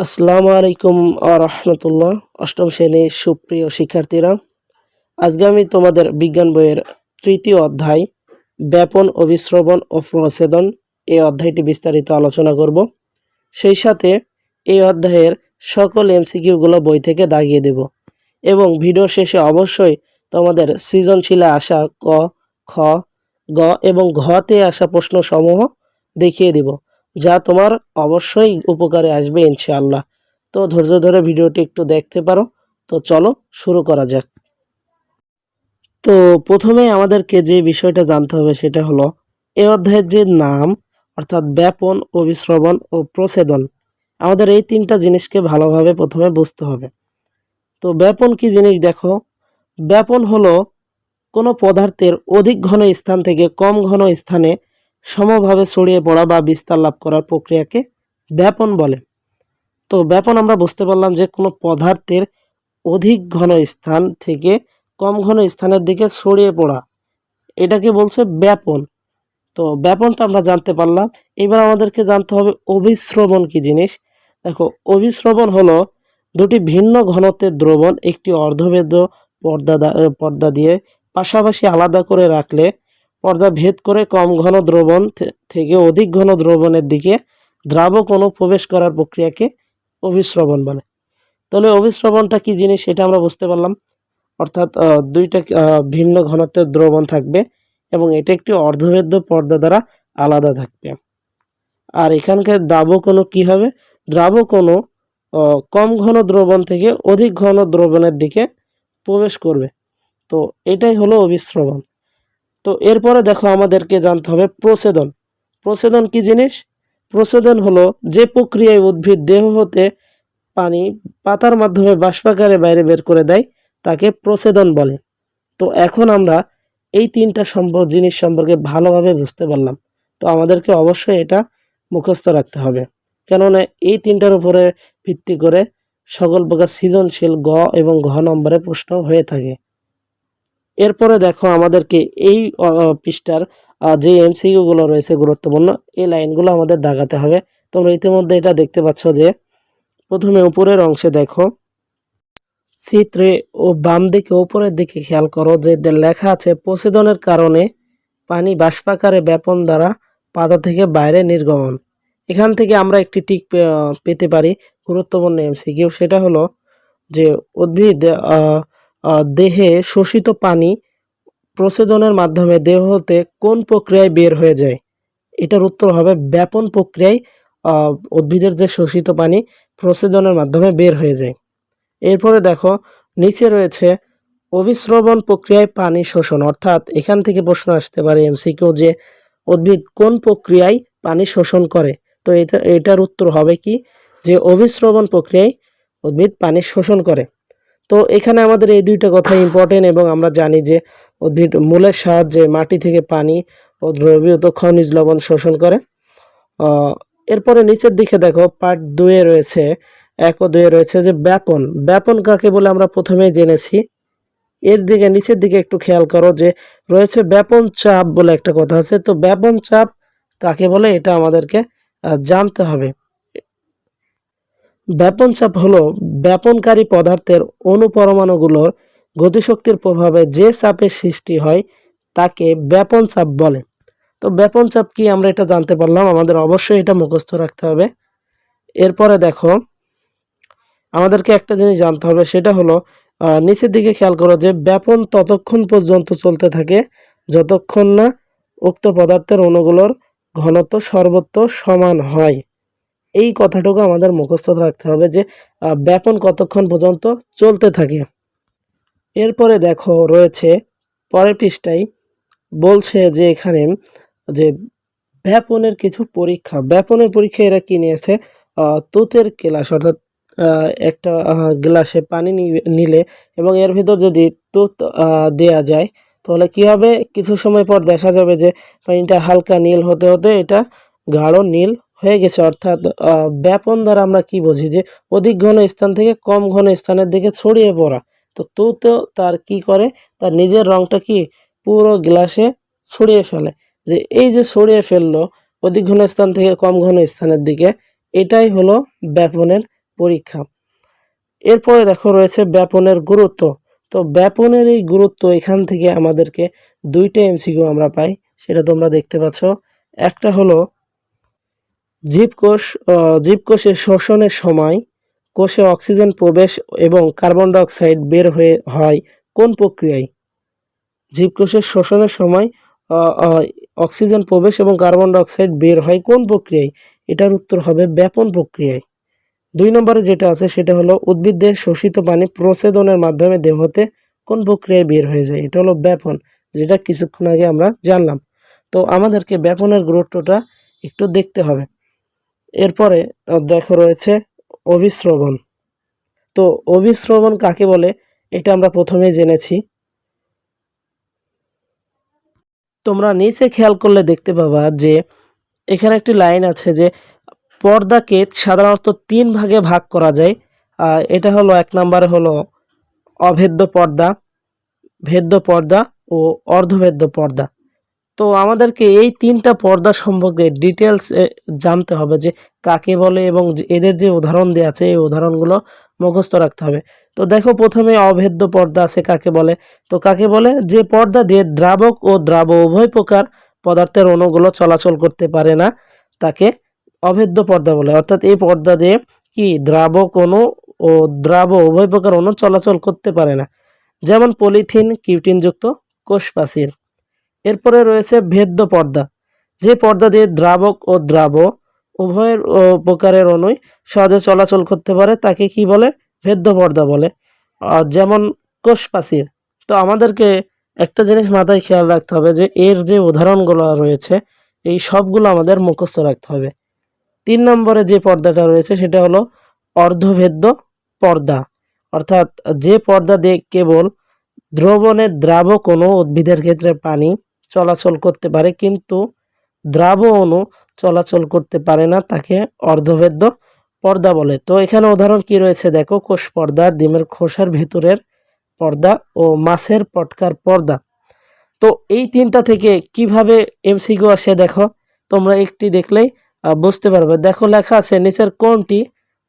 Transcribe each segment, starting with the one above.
আসসালামু আলাইকুম রহমতুল্লাহ। অষ্টম শ্রেণির সুপ্রিয় শিক্ষার্থীরা, আজকে আমি তোমাদের বিজ্ঞান বইয়ের তৃতীয় অধ্যায়, ব্যাপন অভিশ্রবণ ও প্রছেদন এই অধ্যায়টি বিস্তারিত আলোচনা করব। সেই সাথে এই অধ্যায়ের সকল এমসিকিউগুলো বই থেকে দাগিয়ে দেব এবং ভিডিও শেষে অবশ্যই তোমাদের সৃজনশীলে আসা ক, খ, গ এবং ঘতে আসা প্রশ্নসমূহ দেখিয়ে দিব। যা তোমার অবশ্যই উপকারে আসবে ইনশাআল্লাহ। তো ধৈর্য ধরে ভিডিওটি একটু দেখতে পারো। তো চলো শুরু করা যাক। তো প্রথমে আমাদেরকে যে বিষয়টা জানতে হবে সেটা হলো, এ অধ্যায়ের যে নাম, অর্থাৎ ব্যাপন অভিশ্রবণ ও প্রছেদন, আমাদের এই তিনটা জিনিসকে ভালোভাবে প্রথমে বুঝতে হবে। তো ব্যাপন কি জিনিস দেখো? ব্যাপন হলো কোনো পদার্থের অধিক ঘন স্থান থেকে কম ঘন স্থানে সমভাবে ছড়িয়ে পড়া বা বিস্তার লাভ করার প্রক্রিয়াকে ব্যাপন বলে। তো ব্যাপন আমরা বুঝতে পারলাম যে কোনো পদার্থের অধিক ঘন স্থান থেকে কম ঘন স্থানের দিকে ছড়িয়ে পড়া, এটাকে বলছে ব্যাপন। তো ব্যাপনটা আমরা জানতে পারলাম। এবার আমাদেরকে জানতে হবে অভিশ্রবণ কি জিনিস? দেখো অভিশ্রবণ হলো দুটি ভিন্ন ঘনত্বের দ্রবণ একটি অর্ধবেদ পর্দা পর্দা দিয়ে পাশাপাশি আলাদা করে রাখলে পর্দা ভেদ করে কম ঘন দ্রবণ থেকে অধিক ঘন দ্রবণের দিকে দ্রাবক অণু প্রবেশ করার প্রক্রিয়াকে অভিশ্রবণ বলে। তাহলে অভিশ্রবণটা কি জিনিস সেটা আমরা বুঝতে পারলাম। অর্থাৎ দুইটা ভিন্ন ঘনত্বের দ্রবণ থাকবে এবং এটা একটি অর্ধভেদ্য পর্দা দ্বারা আলাদা থাকবে। আর এখানকার দ্রাবক অণু কি হবে? দ্রাবক অণু আহ, কম ঘন দ্রবণ থেকে অধিক ঘন দ্রবণের দিকে প্রবেশ করবে। তো এটাই হলো অভিশ্রবণ তো এরপরে দেখো আমাদেরকে জানতে হবে প্রসেদন প্রসেদন কি জিনিস? প্রসেদন হলো যে প্রক্রিয়ায় উদ্ভিদ দেহ হতে পানি পাতার মাধ্যমে বাষ্পাকারে বাইরে বের করে দেয়, তাকে প্রসেদন বলে। তো এখন আমরা এই তিনটা সম্পর্ক, জিনিস সম্পর্কে ভালোভাবে বুঝতে পারলাম। তো আমাদেরকে অবশ্যই এটা মুখস্থ রাখতে হবে। কেননা এই তিনটার উপরে ভিত্তি করে সকল প্রকার সৃজনশীল গ এবং ঘ নম্বরে প্রশ্ন হয়ে থাকে। এরপরে দেখো আমাদেরকে এই পৃষ্ঠার যে এমসিকিউগুলো রয়েছে গুরুত্বপূর্ণ, এই লাইনগুলো আমাদের দাগাতে হবে। তোমরা ইতিমধ্যে এটা দেখতে পাচ্ছ যে, প্রথমে উপরের অংশে দেখো, চিত্রে ও বাম দিকে, উপরের দিকে খেয়াল করো যে লেখা আছে প্রছেদনের কারণে পানি বাষ্পাকারে ব্যাপন দ্বারা পাতা থেকে বাইরে নির্গমন। এখান থেকে আমরা একটি টিক পেতে পারি গুরুত্বপূর্ণ এমসিকিউ সেটা হলো যে উদ্ভিদ দেহে শোষিত পানি প্রসেদনের মাধ্যমে দেহ হতে কোন প্রক্রিয়ায় বের হয়ে যায়? এটার উত্তর হবে ব্যাপন প্রক্রিয়ায় উদ্ভিদের যে শোষিত পানি প্রসেদনের মাধ্যমে বের হয়ে যায়। এরপরে দেখো, নিচে রয়েছে অভিশ্রবণ প্রক্রিয়ায় পানি শোষণ। অর্থাৎ এখান থেকে প্রশ্ন আসতে পারে এমসিকিউ যে উদ্ভিদ কোন প্রক্রিয়ায় পানি শোষণ করে? তো এটা, এটার উত্তর হবে কি? যে অভিশ্রবণ প্রক্রিয়ায় উদ্ভিদ পানি শোষণ করে। তো এখানে আমাদের এই দুইটা কথা ইম্পর্টেন্ট এবং আমরা জানি যে উদ্ভিদ মূলের সাহায্যে মাটি থেকে পানি ও দ্রবীয়ত খনিজ লবণ শোষণ করে। এরপরে নিচের দিকে দেখো পার্ট দুয়ে রয়েছে, এক ও দুয়ে রয়েছে যে ব্যাপন। ব্যাপন কাকে বলে আমরা প্রথমেই জেনেছি। এর দিকে, নিচের দিকে একটু খেয়াল করো যে রয়েছে ব্যাপন চাপ বলে একটা কথা আছে। তো ব্যাপন চাপ কাকে বলে? এটা আমাদেরকে জানতে হবে। ব্যাপন চাপ হলো ব্যাপনকারী পদার্থের অণুপরমাণুগুলোর গতিশক্তির প্রভাবে যে চাপের সৃষ্টি হয় তাকে ব্যাপন চাপ বলে। তো ব্যাপন চাপ কি আমরা এটা জানতে পারলাম, আমাদের অবশ্যই এটা মুখস্থ রাখতে হবে। এরপরে দেখো, আমাদেরকে একটা জিনিস জানতে হবে, সেটা হলো নিচের দিকে খেয়াল করো যে ব্যাপন ততক্ষণ পর্যন্ত চলতে থাকে, যতক্ষণ না উক্ত পদার্থের অণুগুলোর ঘনত্ব সর্বত্র সমান হয়। এই কথাটুকু আমাদের মুখস্থ রাখতে হবে যে ব্যাপন কতক্ষণ পর্যন্ত চলতে থাকে। এরপরে দেখো রয়েছে পরের পৃষ্ঠায় বলছে যে এখানে, যে ব্যাপনের কিছু পরীক্ষা, ব্যাপনের পরীক্ষা এরা কি নিয়েছে? তুতের গ্লাস, অর্থাৎ একটা গ্লাসে পানি নিলে এবং এর ভিতর যদি তুত দেয়া যায়, তাহলে কি হবে? কিছু সময় পর দেখা যাবে যে পানিটা হালকা নীল হতে হতে এটা গাঢ় নীল হয়ে গেছে। অর্থাৎ ব্যাপন দ্বারা আমরা কি বুঝি যে অধিক ঘন স্থান থেকে কম ঘন স্থানের দিকে ছড়িয়ে পড়া। তো তুত তার কি করে? তার নিজের রংটা কি? পুরো গ্লাসে ছড়িয়ে ফেলে। যে এই যে ছড়িয়ে ফেলল অধিক ঘন স্থান থেকে কম ঘন স্থানের দিকে, এটাই হলো ব্যাপনের পরীক্ষা। এরপরে দেখো রয়েছে ব্যাপনের গুরুত্ব। তো ব্যাপনের এই গুরুত্ব এখান থেকে আমাদেরকে দুইটা এমসিকিউ আমরা পাই, সেটা তোমরা দেখতে পাচ্ছ। একটা হলো জীবকোষ আহ, জীবকোষের শ্বসনের সময় কোষে অক্সিজেন প্রবেশ এবং কার্বন ডাইঅক্সাইড বের হয়ে হয় কোন প্রক্রিয়ায়? জীবকোষের শোষণের সময় অক্সিজেন প্রবেশ এবং কার্বন ডাইঅক্সাইড বের হয় কোন প্রক্রিয়ায়? এটার উত্তর হবে ব্যাপন প্রক্রিয়ায়। দুই নম্বরে যেটা আছে সেটা হলো উদ্ভিদদের শোষিত পানি প্রসেদনের মাধ্যমে দেহতে কোন প্রক্রিয়ায় বের হয়ে যায়? এটা হলো ব্যাপন যেটা কিছুক্ষণ আগে আমরা জানলাম। তো আমাদেরকে ব্যাপনের গুরুত্বটা একটু দেখতে হবে। এরপরে দেখো রয়েছে অভিশ্রবণ। তো অভিশ্রবণ কাকে বলে? এটা আমরা প্রথমেই জেনেছি। তোমরা নিচে খেয়াল করলে দেখতে পাবা যে এখানে একটি লাইন আছে যে পর্দাকে সাধারণত তিন ভাগে ভাগ করা যায়। এটা হলো এক নম্বরে হলো অভেদ্য পর্দা, ভেদ্য পর্দা ও অর্ধভেদ্য পর্দা। তো আমাদেরকে এই তিনটা পর্দা সম্পর্কে ডিটেলস জানতে হবে যে কাকে বলে এবং এদের যে উদাহরণ দেওয়া আছে, এই উদাহরণগুলো মুখস্থ রাখতে হবে। তো দেখো প্রথমে অভেদ্য পর্দা আছে কাকে বলে? তো কাকে বলে? যে পর্দা দিয়ে দ্রাবক ও দ্রাব উভয় প্রকার পদার্থের অণুগুলো চলাচল করতে পারে না, তাকে অভেদ্য পর্দা বলে। অর্থাৎ এই পর্দা দিয়ে কি? দ্রাবক অণু ও দ্রাব উভয় প্রকার অণু চলাচল করতে পারে না। যেমন পলিথিন, কিউটিনযুক্ত কোষ প্রাচীর এরপরে রয়েছে ভেদ্য পর্দা। যে পর্দা দিয়ে দ্রাবক ও দ্রাব উভয়ের প্রকারের অণুই সহজে চলাচল করতে পারে, তাকে কি বলে? ভেদ্য পর্দা বলে। যেমন কোষ প্রাচীর তো আমাদেরকে একটা জিনিস মাথায় খেয়াল রাখতে হবে যে, এর যে উদাহরণগুলো রয়েছে, এই সবগুলো আমাদের মুখস্থ রাখতে হবে। তিন নম্বরে যে পর্দাটা রয়েছে, সেটা হলো অর্ধভেদ্য পর্দা। অর্থাৎ যে পর্দা দিয়ে কেবল দ্রবণের দ্রাব কোনো উদ্ভিদের ক্ষেত্রে পানি চলাচল করতে পারে, কিন্তু দ্রাব অণু চলাচল করতে পারে না, তাকে অর্ধভেদ্য পর্দা বলে। তো এখানে উদাহরণ কি রয়েছে? দেখো, কোষ পর্দা, ডিমের খোসার ভেতরের পর্দা ও মাছের পটকার পর্দা। তো এই তিনটা থেকে কীভাবে এমসিকিউ আসে দেখো, তোমরা একটি দেখলেই বুঝতে পারবে। দেখো, লেখা আছে, নিচের কোনটি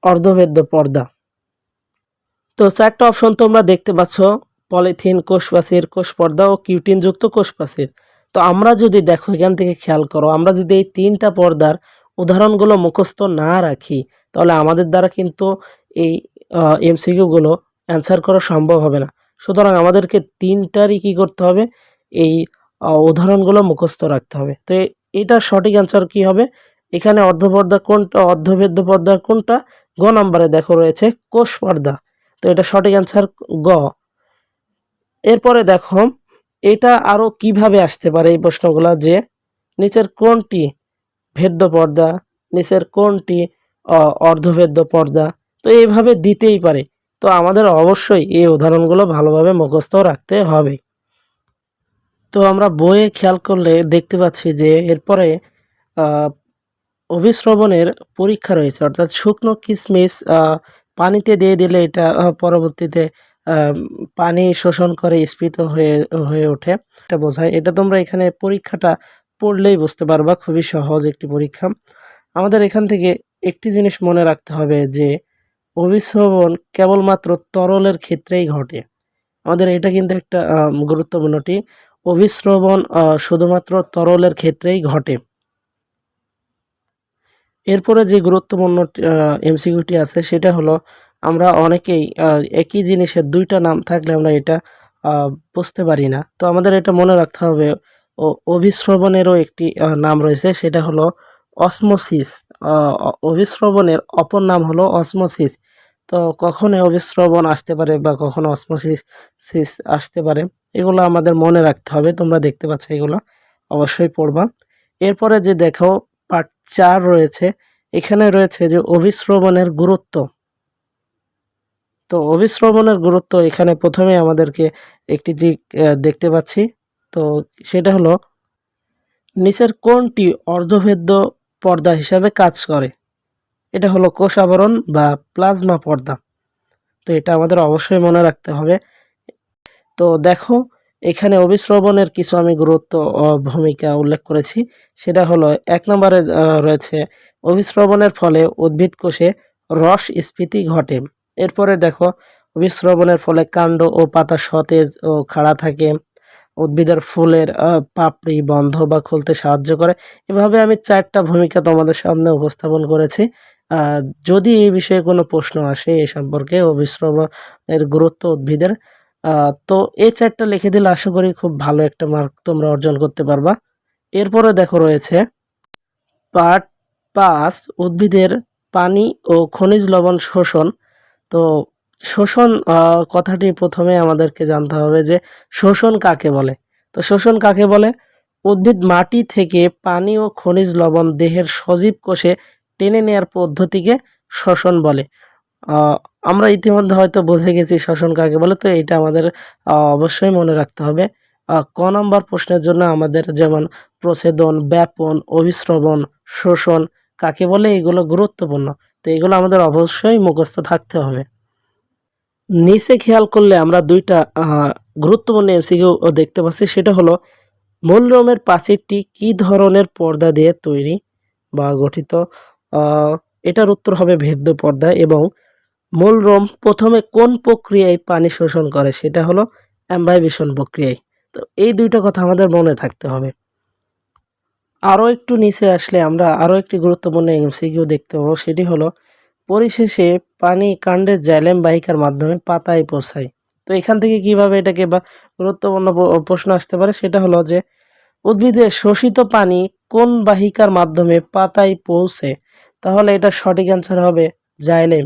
অর্ধভেদ্য পর্দা। তো চারটা অপশন তোমরা দেখতে পাচ্ছ, পলিথিন কোষপ্রাচীর কোষ পর্দা ও কিউটিনযুক্ত কোষপ্রাচীর তো আমরা যদি দেখো, এখান থেকে খেয়াল করো, আমরা যদি এই তিনটা পর্দার উদাহরণগুলো মুখস্থ না রাখি, তাহলে আমাদের দ্বারা কিন্তু এই এমসিকিউগুলো অ্যান্সার করা সম্ভব হবে না। সুতরাং আমাদেরকে তিনটারই কি করতে হবে? এই উদাহরণগুলো মুখস্থ রাখতে হবে। তো এ- এটার সঠিক অ্যান্সার কি হবে? এখানে অর্ধপর্দা কোনটা, অর্ধভেদ্য পর্দা কোনটা? গ নাম্বারে দেখো রয়েছে কোষ পর্দা। তো এটা সঠিক অ্যান্সার গ। এরপরে দেখো এটা আরও কীভাবে আসতে পারে এই প্রশ্নগুলো? যে নিচের কোনটি ভেদ্য পর্দা, নিচের কোনটি অর্ধভেদ্য পর্দা? তো এইভাবে দিতেই পারে। তো আমাদের অবশ্যই এই উদাহরণগুলো ভালোভাবে মুখস্থ রাখতে হবে। তো আমরা বইয়ে খেয়াল করলে দেখতে পাচ্ছি যে এরপরে অভিশ্রবণের পরীক্ষা রয়েছে। অর্থাৎ শুকনো কিশমিশ পানিতে দিয়ে দিলে এটা পরবর্তীতে পানি শোষণ করে স্ফীত হয়ে হয়ে ওঠে। এটা বোঝায়। এটা তোমরা এখানে পরীক্ষাটা পড়লেই বুঝতে পারবা, খুবই সহজ একটি পরীক্ষা। আমাদের এখান থেকে একটি জিনিস মনে রাখতে হবে যে অভিশ্রবণ কেবলমাত্র তরলের ক্ষেত্রেই ঘটে। আমাদের এটা কিন্তু একটা গুরুত্বপূর্ণটি অভিশ্রবণ শুধুমাত্র তরলের ক্ষেত্রেই ঘটে। এরপরে যে গুরুত্বপূর্ণ এমসিকিউটি আছে, সেটা হলো আমরা অনেকেই একই জিনিসের দুইটা নাম থাকলে আমরা এটা বুঝতে পারি না। তো আমাদের এটা মনে রাখতে হবে অভিশ্রবণেরও একটি নাম রয়েছে, সেটা হলো অসমোসিস। অভিশ্রবণের অপর নাম হলো অসমোসিস। তো কখনো অভিশ্রবণ আসতে পারে বা কখনো অসমোসিস আসতে পারে, এগুলো আমাদের মনে রাখতে হবে, তোমরা দেখতে পাচ্ছ এগুলো, অবশ্যই পড়বা। এরপরে যে দেখো, পার্ট চার রয়েছে, এখানে রয়েছে যে অভিশ্রবণের গুরুত্ব। তো অভিশ্রবণের গুরুত্ব এখানে প্রথমে আমাদেরকে একটি দিক দেখতে পাচ্ছি। তো সেটা হলো, নিচের কোনটি অর্ধভেদ্য পর্দা হিসাবে কাজ করে। এটা হলো কোষ আবরণ বা প্লাজমা পর্দা। তো এটা আমাদের অবশ্যই মনে রাখতে হবে। তো দেখো, এখানে অভিশ্রবণের কিছু আমি গুরুত্ব ভূমিকা উল্লেখ করেছি। সেটা হলো, এক নম্বরে রয়েছে অভিশ্রবণের ফলে উদ্ভিদ কোষে রস স্ফীতি ঘটে। এরপরে দেখো অভিস্রবণের ফলে কাণ্ড ও পাতা সতেজ ও খাড়া থাকে। উদ্ভিদের ফুলের পাপড়ি বন্ধ বা খুলতে সাহায্য করে। এভাবে আমি চারটা ভূমিকা তোমাদের সামনে উপস্থাপন করেছি। যদি এই বিষয়ে কোনো প্রশ্ন আসে এ সম্পর্কে অভিস্রবণের গুরুত্ব উদ্ভিদের তো এই চারটা লিখে দিলে আশা করি খুব ভালো একটা মার্ক তোমরা অর্জন করতে পারবা। এরপরে দেখো রয়েছে পার্ট পাঁচ উদ্ভিদের পানি ও খনিজ লবণ শোষণ তো শোষণ কথাটি প্রথমে আমাদেরকে জানতে হবে যে শোষণ কাকে বলে? তো শোষণ কাকে বলে? উদ্ভিদ মাটি থেকে পানি ও খনিজ লবণ দেহের সজীব কোষে টেনে নেওয়ার পদ্ধতিকে শ্বসন বলে। আমরা ইতিমধ্যে হয়তো বুঝে গেছি শ্বসন কাকে বলে, তো এটা আমাদের অবশ্যই মনে রাখতে হবে। ক নম্বর প্রশ্নের জন্য আমাদের যেমন প্রছেদন, ব্যাপন, অভিস্রবণ, শোষণ কাকে বলে, এগুলো গুরুত্বপূর্ণ। তো এগুলো আমাদের অবশ্যই মুখস্থ থাকতে হবে। নিচে খেয়াল করলে আমরা দুইটা গুরুত্বপূর্ণ এমসিকিউ দেখতে পাচ্ছি। সেটা হলো, মূল রোমের প্রাচীরটি কী ধরনের পর্দা দিয়ে তৈরি বা গঠিত? এটার উত্তর হবে ভেদ্য পর্দা এবং মূল রোম প্রথমে কোন প্রক্রিয়ায় পানি শোষণ করে? সেটা হলো অ্যাম্বাইবেশন প্রক্রিয়ায়। তো এই দুইটা কথা আমাদের মনে থাকতে হবে। আরও একটু নিচে আসলে আমরা আরও একটি গুরুত্বপূর্ণ এমসিকিউ দেখতে পাবো। সেটি হলো, পরিশেষে পানি কাণ্ডের জাইলেম বাহিকার মাধ্যমে পাতায় পৌঁছায়। তো এখান থেকে কীভাবে এটাকে বা গুরুত্বপূর্ণ প্রশ্ন আসতে পারে? সেটা হলো যে উদ্ভিদের শোষিত পানি কোন বাহিকার মাধ্যমে পাতায় পৌঁছে? তাহলে এটা সঠিক অ্যান্সার হবে জাইলেম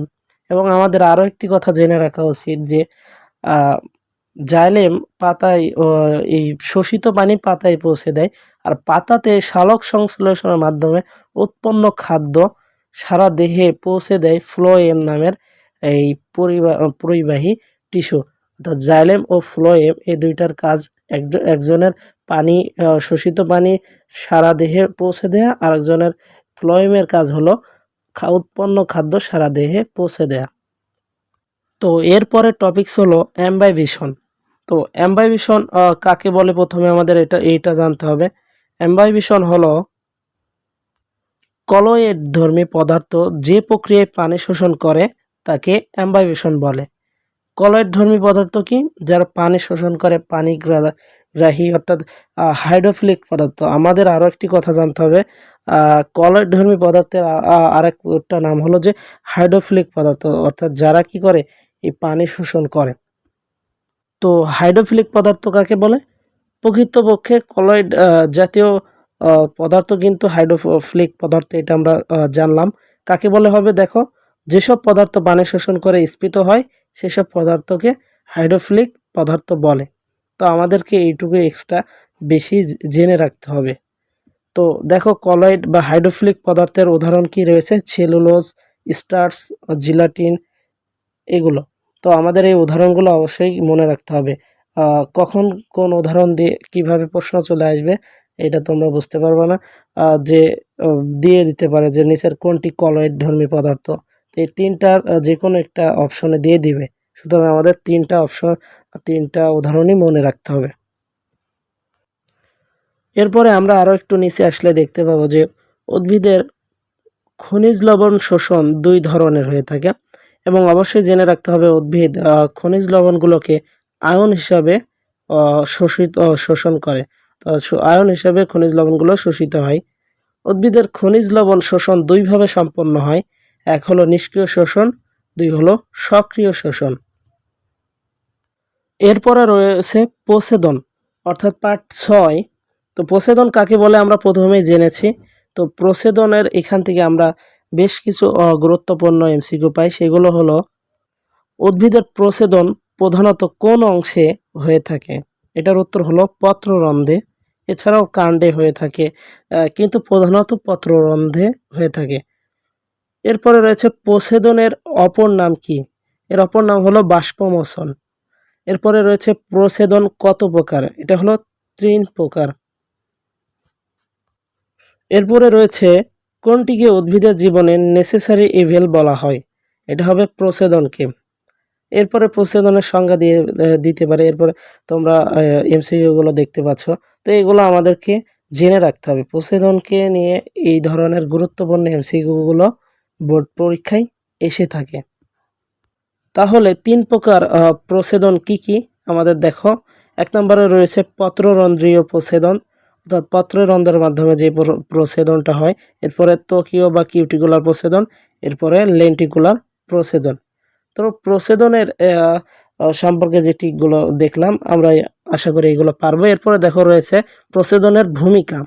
এবং আমাদের আরও একটি কথা জেনে রাখা উচিত যে জাইলেম পাতায় এই শোষিত পানি পাতায় পৌঁছে দেয়। আর পাতাতে শালক সংশ্লেষণের মাধ্যমে উৎপন্ন খাদ্য সারা দেহে পৌঁছে দেয় ফ্লোয়েম নামের এই পরিবা, পরিবাহী টিস্যু। অর্থাৎ জাইলেম ও ফ্লোয়েম এই দুইটার কাজ একজ- একজনের পানি শোষিত পানি সারা দেহে পৌঁছে দেয়া আর একজনের ফ্লোয়েমের কাজ হলো উৎপন্ন খাদ্য সারা দেহে পৌঁছে দেয়া। তো এরপরে টপিকস হলো অ্যাম্বাইভিশন তো অ্যাম্বাইভিশন কাকে বলে প্রথমে আমাদের এটা, এইটা জানতে হবে। অ্যাম্বাইভিশন হলো কলয়েড ধর্মী পদার্থ যে প্রক্রিয়ায় পানি শোষণ করে, তাকে অ্যাম্বাইভেশন বলে। কলয়েড ধর্মী পদার্থ কি? যারা পানি শোষণ করে, পানি গ্রাহী অর্থাৎ হাইড্রোফিলিক পদার্থ। আমাদের আরও একটি কথা জানতে হবে। কলয়েড ধর্মী পদার্থের আরেকটা নাম হলো যে হাইড্রোফিলিক পদার্থ। অর্থাৎ যারা কি করে? এই পানি শোষণ করে। তো হাইড্রোফিলিক পদার্থ কাকে বলে? প্রকৃতপক্ষে কলয়েড জাতীয় পদার্থ কিন্তু হাইড্রোফিলিক পদার্থ, এটা আমরা জানলাম। কাকে বলে হবে দেখো? যেসব পদার্থ পানি শোষণ করে স্ফীত হয়, সেসব পদার্থকে হাইড্রোফিলিক পদার্থ বলে। তো আমাদেরকে এইটুকু এক্সট্রা বেশি জেনে রাখতে হবে। তো দেখো, কলয়েড বা হাইড্রোফিলিক পদার্থের উদাহরণ কি রয়েছে? সেলুলোজ স্টার্স জিলাটিন, এগুলো। তো আমাদের এই উদাহরণগুলো অবশ্যই মনে রাখতে হবে। কখন কোন উদাহরণ দিয়ে কীভাবে প্রশ্ন চলে আসবে, এটা তোমরা বুঝতে পারবে না। যে দিয়ে দিতে পারে যে, নিচের কোনটি কলয়েড ধর্মী পদার্থ। তো এই তিনটার যে কোনো একটা অপশনে দিয়ে দিবে। সুতরাং আমাদের তিনটা অপশন, তিনটা উদাহরণই মনে রাখতে হবে। এরপরে আমরা আরও একটু নিচে আসলে দেখতে পাবো যে, উদ্ভিদের খনিজ লবণ শোষণ দুই ধরনের হয়ে থাকে। এবং অবশ্যই জেনে রাখতে হবে উদ্ভিদ খনিজ লবণগুলোকে আয়ন হিসাবে শোষিত শোষণ করে। আয়ন হিসাবে খনিজ লবণগুলো শোষিত হয়। উদ্ভিদের খনিজ লবণ শোষণ দুইভাবে সম্পন্ন হয়। এক হলো নিষ্ক্রিয় শোষণ, দুই হলো সক্রিয় শোষণ। এরপরে রয়েছে পোসেদন অর্থাৎ পার্ট ছয়। তো প্রসেদন কাকে বলে আমরা প্রথমেই জেনেছি। তো প্রসেদনের এখান থেকে আমরা বেশ কিছু গুরুত্বপূর্ণ এমসিকিউ পাই সেগুলো হলো, উদ্ভিদের প্রসেদন প্রধানত কোন অংশে হয়ে থাকে? এটার উত্তর হলো পত্ররন্ধ্রে। এছাড়াও কাণ্ডে হয়ে থাকে কিন্তু প্রধানত পত্ররন্ধ্রে হয়ে থাকে। এরপরে রয়েছে প্রসেদনের অপর নাম কি? এর অপর নাম হলো বাষ্পমোচন এরপরে রয়েছে প্রসেদন কত প্রকার? এটা হলো তিন প্রকার। এরপরে রয়েছে কোনটিকে উদ্ভিদের জীবনে নেসেসারি ইভেল বলা হয়? এটা হবে প্রসেদনকে এরপরে প্রসেদনের সংজ্ঞা দিয়ে দিতে পারে। এরপরে তোমরা এমসিকিউগুলো দেখতে পাচ্ছ। তো এগুলো আমাদেরকে জেনে রাখতে হবে। প্রসেদনকে নিয়ে এই ধরনের গুরুত্বপূর্ণ এমসিকিউগুলো বোর্ড পরীক্ষায় এসে থাকে। তাহলে তিন প্রকার আহ, প্রছেদন কি কি? আমাদের দেখো। এক নম্বরে রয়েছে পত্ররন্ধ্রীয় প্রছেদন অর্থাৎ পত্ররন্ধ্রের মাধ্যমে যে প্র- প্রছেদনটা হয় এরপরে ত্বকীয় বা কিউটিকুলার প্রছেদন এরপরে লেন্টিকুলার প্রছেদন তো আহ, সম্পর্কে যে টিকগুলো দেখলাম আমরা আশা করি এগুলো পারব। এরপরে দেখো রয়েছে প্রছেদনের ভূমিকা।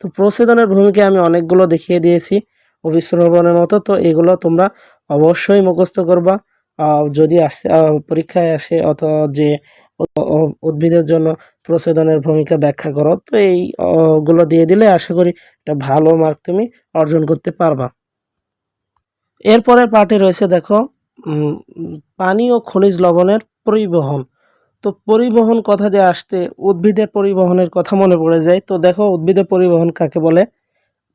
তো প্রছেদনের ভূমিকা আমি অনেকগুলো দেখিয়ে দিয়েছি অভিশ্রবণের মতো তো এগুলো তোমরা অবশ্যই মুখস্থ করবা। যদি আসে পরীক্ষায় আসে অথবা যে উদ্ভিদের জন্য প্রচেদনের ভূমিকা ব্যাখ্যা করো। তো এই গুলো দিয়ে দিলে আশা করি একটা ভালো মার্ক তুমি অর্জন করতে পারবা। এরপরে পার্টে রয়েছে দেখো পানি ও খনিজ লবণের পরিবহন। তো পরিবহন কথা দিয়ে আসতে উদ্ভিদের পরিবহনের কথা মনে পড়ে যায়। তো দেখো উদ্ভিদের পরিবহন কাকে বলে?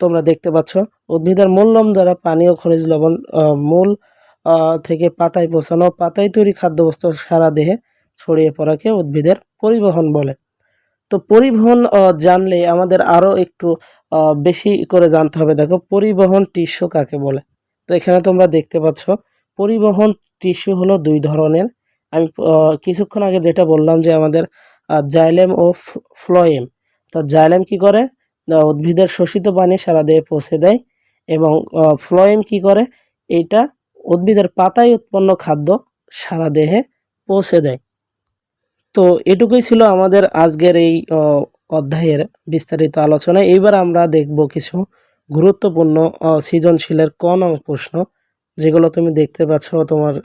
তোমরা দেখতে পাচ্ছ, উদ্ভিদের মূলম দ্বারা পানি ও খনিজ লবণ মূল থেকে পাতায় পৌঁছানো, পাতায় তৈরি খাদ্যবস্তু সারা দেহে ছড়িয়ে পড়াকে উদ্ভিদের পরিবহন বলে। তো পরিবহন জানলে আমাদের আরও একটু বেশি করে জানতে হবে। দেখো, পরিবহন টিস্যু কাকে বলে? তো এখানে তোমরা দেখতে পাচ্ছ, পরিবহন টিস্যু হলো দুই ধরনের। আমি কিছুক্ষণ আগে যেটা বললাম যে আমাদের জাইলেম ও ফ্লোয়েম। তো জাইলেম কি করে? উদ্ভিদের শোষিত পানি সারা দেহে পৌঁছে দেয় এবং ফ্লোয়েম কি করে? এইটা উদ্ভিদের পাতায় উৎপন্ন খাদ্য সারা দেহে পৌঁছে দেয়। তো এটুকুই ছিল আমাদের আজকের এই অধ্যায়ের বিস্তারিত আলোচনা। এইবার আমরা দেখব কিছু গুরুত্বপূর্ণ সৃজনশীলের ক নং প্রশ্ন, যেগুলো তুমি দেখতে পাচ্ছ তোমার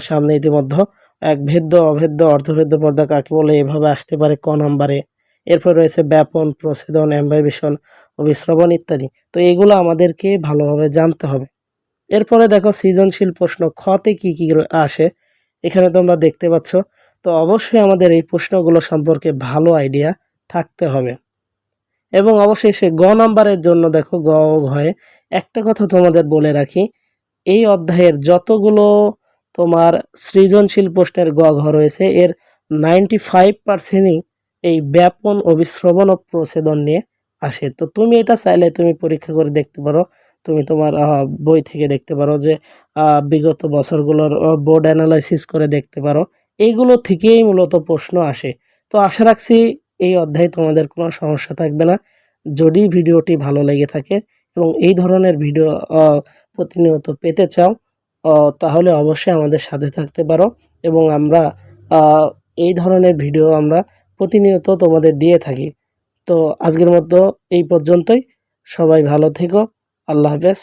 সামনে ইতিমধ্যে। এক ভেদ্য, অভেদ্য, অর্ধভেদ্য পর্দা কাকে বলে, এভাবে আসতে পারে ক নম্বরে। এরপর রয়েছে ব্যাপন প্রসেদন অ্যাম্বাইবেশন অভিশ্রবণ ইত্যাদি। তো এগুলো আমাদেরকে ভালোভাবে জানতে হবে। এরপরে দেখো সৃজনশীল প্রশ্ন খতে কি কি আসে? এখানে তোমরা দেখতে পাচ্ছ তো অবশ্যই আমাদের এই প্রশ্নগুলো সম্পর্কে ভালো আইডিয়া থাকতে হবে। এবং অবশ্যই সে গ নাম্বারের জন্য দেখো গ ঘয়ে একটা কথা তোমাদের বলে রাখি, এই অধ্যায়ের যতগুলো তোমার সৃজনশীল প্রশ্নের গ, ঘ রয়েছে, এর নাইনটি ফাইভ পার্সেন্টই এই ব্যাপন অভিশ্রবণ ও প্রছেদন নিয়ে আসে। তো তুমি এটা চাইলে তুমি পরীক্ষা করে দেখতে পারো, তুমি তোমার বই থেকে দেখতে পারো যে বিগত বছরগুলোর বোর্ড অ্যানালাইসিস করে দেখতে পারো। এইগুলো থেকেই মূলত প্রশ্ন আসে। তো আশা রাখছি এই অধ্যায়ে তোমাদের কোনো সমস্যা থাকবে না। যদি ভিডিওটি ভালো লেগে থাকে এবং এই ধরনের ভিডিও প্রতিনিয়ত পেতে চাও তাহলে অবশ্যই আমাদের সাথে থাকতে পারো এবং আমরা এই ধরনের ভিডিও আমরা প্রতিনিয়ত তোমাদের দিয়ে থাকি। তো আজকের মতো এই পর্যন্তই। সবাই ভালো থেকো। আল্লাহ হাফেজ।